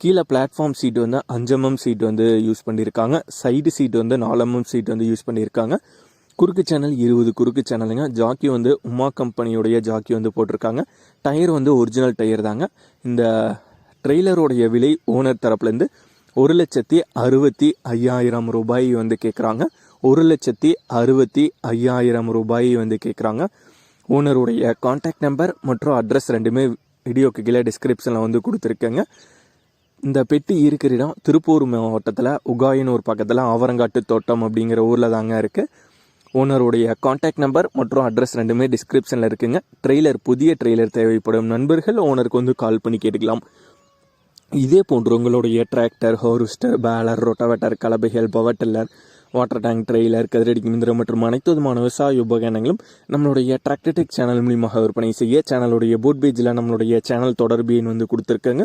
கீழே platform seat வந்து அஞ்சமம் சீட் வந்து யூஸ் பண்ணியிருக்காங்க சைடு சீட் வந்து நாலமம் சீட் வந்து யூஸ் பண்ணியிருக்காங்க குறுக்கு சேனல் இருபது குறுக்கு சேனலுங்க ஜாக்கி வந்து உமா கம்பெனியுடைய ஜாக்கி வந்து போட்டிருக்காங்க. டயர் வந்து ஒரிஜினல் டயர் தாங்க. இந்த ட்ரெய்லருடைய விலை ஓனர் தரப்புலேருந்து ஒரு லட்சத்தி அறுபத்தி ஐயாயிரம் ரூபாய் வந்து கேட்குறாங்க ஒரு லட்சத்தி அறுபத்தி ஐயாயிரம் ரூபாய் வந்து கேட்குறாங்க ஓனருடைய காண்டாக்ட் நம்பர் மற்றும் அட்ரஸ் ரெண்டுமே வீடியோக்கு கீழே டிஸ்கிரிப்ஷனில் வந்து கொடுத்துருக்கேங்க. இந்த பெட்டி இருக்கிற இடம் திருப்பூர் மாவட்டத்தில் உகாயினூர் பக்கத்தில் ஆவரங்காட்டு தோட்டம் அப்படிங்கிற ஊரில் தாங்க இருக்குது ஓனருடைய காண்டாக்ட் நம்பர் மற்றும் அட்ரஸ் ரெண்டுமே டிஸ்கிரிப்ஷனில் இருக்குங்க. ட்ரெய்லர் புதிய ட்ரெய்லர் தேவைப்படும் நண்பர்கள் ஓனருக்கு வந்து கால் பண்ணி கேட்டுக்கலாம். இதே போன்று உங்களுடைய tractor harvester baler rotavator கலபைகள் power tiller water tank trailer கதிரடி மிந்திரம் மற்றும் அனைத்து விதமான விவசாய உபகரணங்களும் நம்மளுடைய டிராக்டர்டெக் சேனல் மூலியமாக விற்பனை செய்ய சேனலுடைய போட் பேஜில் நம்மளுடைய சேனல் தொடர்பு வந்து கொடுத்துருக்கேங்க.